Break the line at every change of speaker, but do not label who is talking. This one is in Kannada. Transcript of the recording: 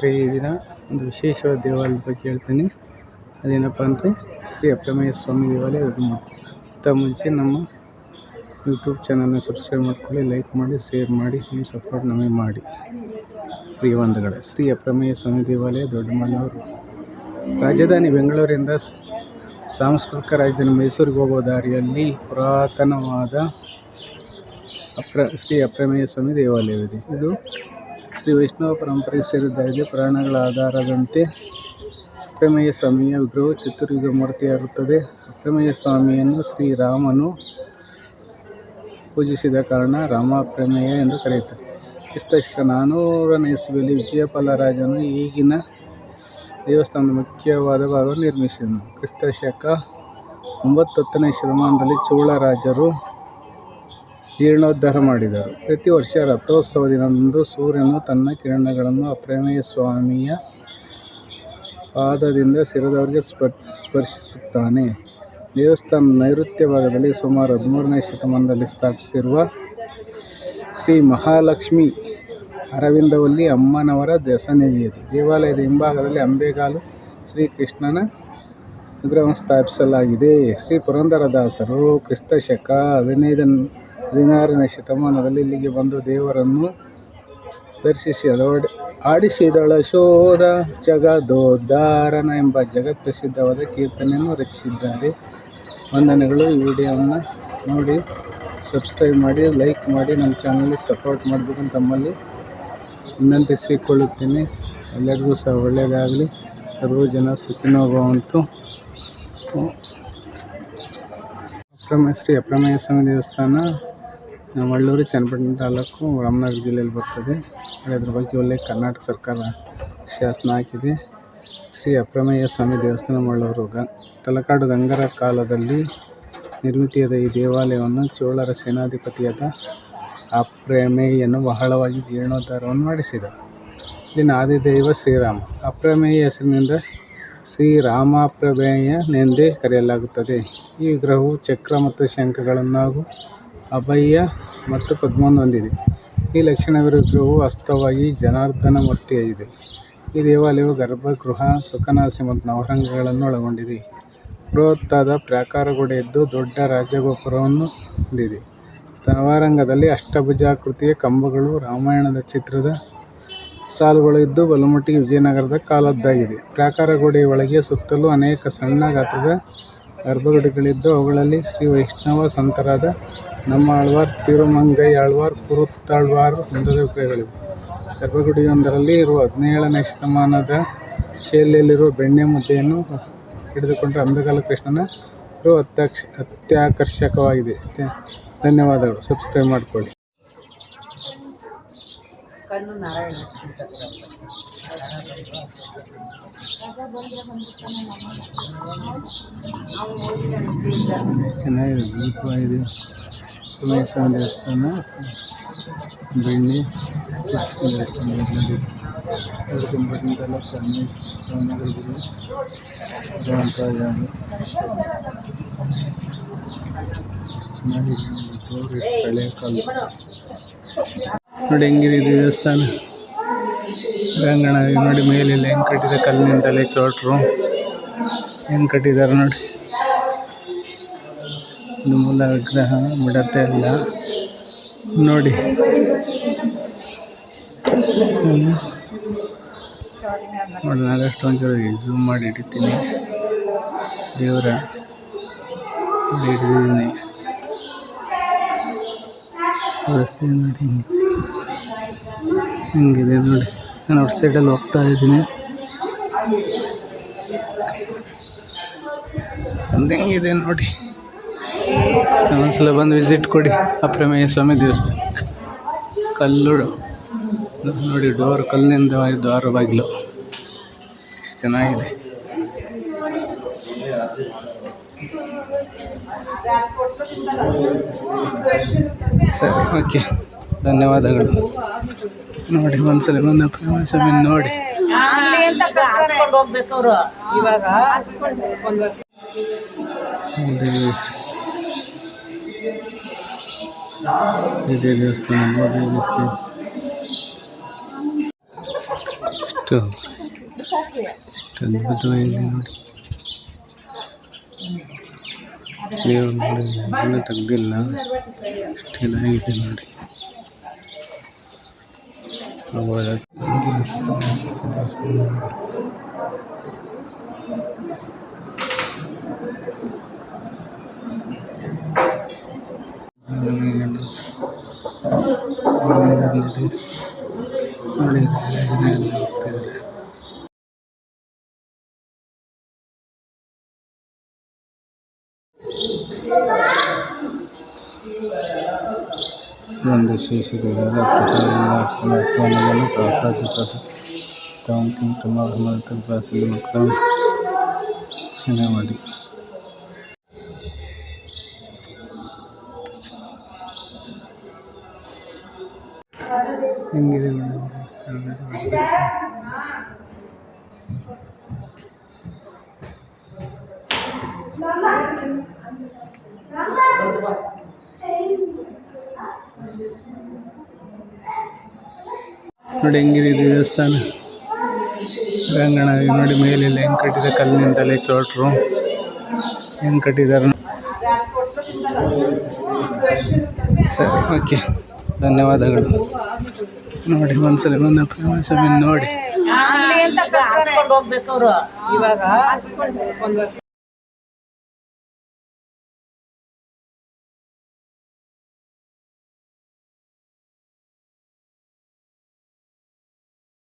ಈ ದಿನ ಒಂದು ವಿಶೇಷವಾದ ದೇವಾಲಯದ ಬಗ್ಗೆ ಹೇಳ್ತೀನಿ. ಅದೇನಪ್ಪ ಅಂದರೆ ಶ್ರೀ ಅಪ್ಪಮಯ್ಯ ಸ್ವಾಮಿ ದೇವಾಲಯ ಅಂತ ಮುಂಚೆ ನಮ್ಮ ಯೂಟ್ಯೂಬ್ ಚಾನಲ್ನ ಸಬ್ಸ್ಕ್ರೈಬ್ ಮಾಡ್ಕೊಳ್ಳಿ ಲೈಕ್ ಮಾಡಿ ಶೇರ್ ಮಾಡಿ ನಿಮ್ಮ ಸಪೋರ್ಟ್ ನಮಗೆ ಮಾಡಿ. ಪ್ರಿಯ ಬಂಧುಗಳೇ, ಶ್ರೀ ಅಪ್ರಮೇಯ ಸ್ವಾಮಿ ದೇವಾಲಯ ದೊಡ್ಡಮಲ್ಲೂರು ರಾಜಧಾನಿ ಬೆಂಗಳೂರಿಂದ ಸಾಂಸ್ಕೃತಿಕ ರಾಜಧಾನಿ ಮೈಸೂರಿಗೆ ಹೋಗೋ ದಾರಿಯಲ್ಲಿ ಪುರಾತನವಾದ ಅಪ್ರ ಶ್ರೀ ಅಪ್ರಮೇಯ ಸ್ವಾಮಿ ದೇವಾಲಯವಿದೆ. ಇದು ಶ್ರೀ ವೈಷ್ಣವ ಪರಂಪರೆಗೆ ಸೇರಿದ್ದಾಗಿದೆ ಪ್ರಾಣಗಳ ಆಧಾರದಂತೆ ಅಪ್ರಮೇಯ ಸ್ವಾಮಿಯ ವಿಗ್ರಹವು ಚಿತ್ರದುರ್ಗ ಮೂರ್ತಿಯಾಗುತ್ತದೆ ಅಪ್ರಮೇಯ ಸ್ವಾಮಿಯನ್ನು ಶ್ರೀರಾಮನು ಪೂಜಿಸಿದ ಕಾರಣ ರಾಮಾಪ್ರಮೇಯ ಎಂದು ಕರೆಯುತ್ತಾರೆ. ಕ್ರಿಸ್ತಶಕ ನಾನೂರನೇ ನಾನ್ನೂರನೇ ಇಸವಿಯಲ್ಲಿ ವಿಜಯಪಾಲ ರಾಜನು ಈಗಿನ ದೇವಸ್ಥಾನದ ಮುಖ್ಯವಾದ ಭಾಗವನ್ನು ನಿರ್ಮಿಸಿದನು. ಕ್ರಿಸ್ತಶಕ ಒಂಬತ್ತು ಹತ್ತನೇ ಶತಮಾನದಲ್ಲಿ ಚೋಳ ರಾಜರು ಜೀರ್ಣೋದ್ಧಾರ ಮಾಡಿದರು. ಪ್ರತಿ ವರ್ಷ ರಥೋತ್ಸವ ದಿನದಂದು ಸೂರ್ಯನು ತನ್ನ ಕಿರಣಗಳನ್ನು ಅಪ್ರಮೇಯ ಸ್ವಾಮಿಯ ಪಾದದಿಂದ ಶಿರದವರೆಗೆ ಸ್ಪರ್ಶ, ಸ್ಪರ್ಶಿಸುತ್ತಾನೆ. ದೇವಸ್ಥಾನ ನೈಋತ್ಯ ಭಾಗದಲ್ಲಿ ಸುಮಾರು ಹದಿಮೂರನೇ ಶತಮಾನದಲ್ಲಿ ಸ್ಥಾಪಿಸಿರುವ ಶ್ರೀ ಮಹಾಲಕ್ಷ್ಮಿ ಅರವಿಂದವಲ್ಲಿ ಅಮ್ಮನವರ ಸನ್ನಿಧಿಯಿದೆ ದೇವಾಲಯದ ಹಿಂಭಾಗದಲ್ಲಿ ಅಂಬೆಗಾಲು ಶ್ರೀಕೃಷ್ಣನ ವಿಗ್ರಹವನ್ನು ಸ್ಥಾಪಿಸಲಾಗಿದೆ. ಶ್ರೀ ಪುರಂದರದಾಸರು ಕ್ರಿಸ್ತಶಕ ಶಕ ಹದಿನೈದು ಹದಿನಾರನೇ ಶತಮಾನದಲ್ಲಿ ಇಲ್ಲಿಗೆ ಬಂದು ದೇವರನ್ನು ದರ್ಶಿಸಿ ಅಳವಡಿ ಆಡಿಸಿದಳ. ಶೋಧ ಜಗದೋದ್ಧಾರನ ಎಂಬ ಜಗತ್ಪ್ರಸಿದ್ಧವಾದ ಕೀರ್ತನೆಯನ್ನು ರಚಿಸಿದ್ದಾರೆ. ವಂದನೆಗಳು. ಈ ವಿಡಿಯೋವನ್ನು ನೋಡಿ, ಸಬ್ಸ್ಕ್ರೈಬ್ ಮಾಡಿ, ಲೈಕ್ ಮಾಡಿ, ನಮ್ಮ ಚಾನಲ್ಗೆ ಸಪೋರ್ಟ್ ಮಾಡಬೇಕು ತಮ್ಮಲ್ಲಿ ವಿನಂತಿಸಿಕೊಳ್ಳುತ್ತೇನೆ. ಎಲ್ಲರಿಗೂ ಸಹ ಒಳ್ಳೆಯದಾಗಲಿ. ಸರ್ವ ಜನ ಸುಖಿನೋಗುವಂತು ಅಪ್ರಮೇಯ ಶ್ರೀ ಅಪ್ರಮೇಯ ಸ್ವಾಮಿ ದೇವಸ್ಥಾನ ಮಳ್ಳೂರು ಚನ್ನಪಟ್ಟಣ ತಾಲೂಕು ರಾಮನಗರ ಜಿಲ್ಲೆಯಲ್ಲಿ ಬರ್ತದೆ. ಅದ್ರ ಬಗ್ಗೆ ಒಳ್ಳೆ ಕರ್ನಾಟಕ ಸರ್ಕಾರ ಶಾಸನ ಹಾಕಿದೆ. ಶ್ರೀ ಅಪ್ರಮೇಯ ಸ್ವಾಮಿ ದೇವಸ್ಥಾನ ಮಳ್ಳೂರು ಗ, ತಲಕಾಡು ಗಂಗರ ಕಾಲದಲ್ಲಿ ನಿರ್ಮಿತಿಯಾದ ಈ ದೇವಾಲಯವನ್ನು ಚೋಳರ ಸೇನಾಧಿಪತಿಯಾದ ಅಪ್ರಮೇಯನು ಬಹಳವಾಗಿ ಜೀರ್ಣೋದ್ಧಾರವನ್ನು ಮಾಡಿಸಿದ ಇಲ್ಲಿನ ಆದಿದೈವ ಶ್ರೀರಾಮ. ಅಪ್ರಮೇಯ ಹೆಸರಿನಿಂದ ಶ್ರೀರಾಮಾಪ್ರಮೇಯನೆಂದೇ ಕರೆಯಲಾಗುತ್ತದೆ. ಈ ವಿಗ್ರಹವು ಚಕ್ರ ಮತ್ತು ಶಂಖಗಳನ್ನು ಹಾಗೂ ಅಭಯ ಮತ್ತು ಪದ್ಮವನ್ನು ಹೊಂದಿದೆ. ಈ ಲಕ್ಷಣವಿರುವ ವಾಸ್ತವವಾಗಿ ಜನಾರ್ದನ ಮೂರ್ತಿಯಾಗಿದೆ. ಈ ದೇವಾಲಯವು ಗರ್ಭಗೃಹ, ಸುಖನಾಸಿ ಮತ್ತು ನವರಂಗಗಳನ್ನು ಒಳಗೊಂಡಿದೆ. ಬೃಹತ್ತಾದ ಪ್ರಾಕಾರಗೋಡೆಯಿದ್ದು ದೊಡ್ಡ ರಾಜಗೋಪುರವನ್ನು ಹೊಂದಿದೆ. ನವರಂಗದಲ್ಲಿ ಅಷ್ಟಭುಜಾಕೃತಿಯ ಕಂಬಗಳು, ರಾಮಾಯಣದ ಚಿತ್ರದ ಸಾಲುಗಳು ಇದ್ದು ಬಲಮಟ್ಟಿಗೆ ವಿಜಯನಗರದ ಕಾಲದ್ದಾಗಿದೆ. ಪ್ರಾಕಾರ ಗೋಡೆಯ ಒಳಗೆ ಸುತ್ತಲೂ ಅನೇಕ ಸಣ್ಣ ಗಾತ್ರದ ಗರ್ಭಗುಡಿಗಳಿದ್ದು ಅವುಗಳಲ್ಲಿ ಶ್ರೀ ವೈಷ್ಣವ ಸಂತರಾದ ನಮ್ಮ ಆಳ್ವಾರ್ ತಿರುಮಂಗೈ ಆಳ್ವಾರ್ ಕುರುತ್ತಾಳ್ವಾರ್ ಮುಂತಾದ ವಿಗ್ರಹಗಳಿವೆ ಗರ್ಭಗುಡಿಯೊಂದರಲ್ಲಿ ಇರುವ ಹದಿನೇಳನೇ ಶತಮಾನದ ಶೈಲಿಯಲ್ಲಿರುವ ಬೆಣ್ಣೆ ಮುದ್ದೆಯನ್ನು ಹಿಡಿದುಕೊಂಡ್ರೆ ಅಂಬೆಗಾಲ ಕೃಷ್ಣನ ಅತ್ಯಾಕ್ಷ ಅತ್ಯಾಕರ್ಷಕವಾಗಿದೆ. ಧನ್ಯವಾದಗಳು. ಸಬ್ಸ್ಕ್ರೈಬ್ ಮಾಡಿಕೊಳ್ಳಿ.
ಕಣ್ಣು ನಾರಾಯಣ.
ಚೆನ್ನಾಗಿದೆ. ದೀಪವಾಗಿದೆ ಉಮೇಶ್ವರ ದೇವಸ್ಥಾನ ಬೆಣ್ಣೆ ದೇವಸ್ಥಾನ ಚೆನ್ನಾಗಿದೆ ದೇವ್ರು ಎಷ್ಟು ಹಳೆಯ ಕಾಲ ನೋಡಿ ಹೆಂಗಿದೆ ಇದು ದೇವಸ್ಥಾನ ರಂಗಣ ನೋಡಿ ಮೇಲೆಲ್ಲ ಹೆಂಗೆ ಕಟ್ಟಿದ ಕಲ್ಲಿನಿಂದಲೇ ಚೋಟ್ರು ಹೆಂಗೆ ಕಟ್ಟಿದ್ದಾರೆ ನೋಡಿ ಇದು ಮೂಲ ವಿಗ್ರಹ ಬಿಡತ್ತೆ ಇಲ್ಲ ನೋಡಿ. ನೋಡಿ ನಾಗಷ್ಟು ಒಂಚೂರು ಝೂಮ್ ಮಾಡಿ ಇಡ್ತೀನಿ. ದೇವರ ಹಿಡಿದಿದ್ದೀನಿ ವ್ಯವಸ್ಥೆ ನೋಡಿ. ಹಿಂಗೆ. ಹಿಂಗಿದೆ ನೋಡಿ. ನಾನು ಔಟ್ ಸೈಡಲ್ಲಿ ಹೋಗ್ತಾ ಇದ್ದೀನಿ. ಒಂದು ಹೆಂಗಿದೆ ನೋಡಿ. ಒಂದ್ಸಲ ಬಂದು ವಿಸಿಟ್ ಕೊಡಿ. ಅಪ್ರಮೇಯ ಸ್ವಾಮಿ ದೇವಸ್ಥಾನ. ಕಲ್ಲು ನೋಡಿ ಡೋರ್ ಕಲ್ಲಿನಿಂದ ದ್ವಾರ ಬಾಗಿಲು. ಎಷ್ಟು ಚೆನ್ನಾಗಿದೆ. ಸರಿ ಓಕೆ. ಧನ್ಯವಾದಗಳು. ನೋಡಿ ಒಂದ್ಸಲ ಬಂದು ಅಪ್ರಮೇಯ ಸ್ವಾಮಿ ನೋಡಿ.
ಇವಾಗ.
ಇದೆ ದೇವಸ್ಥಾನ ಎಷ್ಟು ಅದ್ಭುತವಾಗಿದೆ ನೋಡಿ. ದೇವರು ನೋಡಿ ಇನ್ನೂ ತೆಗ್ದಿಲ್ಲ. ಎಷ್ಟು ಇದಾಗಿದೆ ನೋಡಿ. ದೇವಸ್ಥಾನ ನೋಡಿ ನೋಡಿ ಜನ ಎಲ್ಲ ಹೋಗ್ತಾ ಇದ್ದಾರೆ ಒಂದು ಶೀರ್ಷಿಕೆಯಾದ ಪ್ರಸನ್ನ ಸ್ವಾಮಿಗಳನ್ನು ಸಾಧಿಸದ ತಾವಂತಿನ ತುಂಬ ಭಾಷೆಯಲ್ಲಿ ಮಕ್ಕಳು ರಕ್ಷಣೆ ಮಾಡಿ ನೋಡಿ. ಹೆಂಗಿದೆ ದೇವಸ್ಥಾನ. ರಂಗಣ ನೋಡಿ ಮೇಲೆಲ್ಲ ಹೆಂಗೆ ಕಟ್ಟಿದ ಕಲ್ಲಿನಿಂದಲೇ ಚೋಟ್ರು. ಹೆಂಗೆ ಕಟ್ಟಿದ್ದಾರೆ. ಸರಿ ಓಕೆ ಧನ್ಯವಾದಗಳು. ನೋಡಿ ಒಂದ್ಸಲ ನೋಡಿ.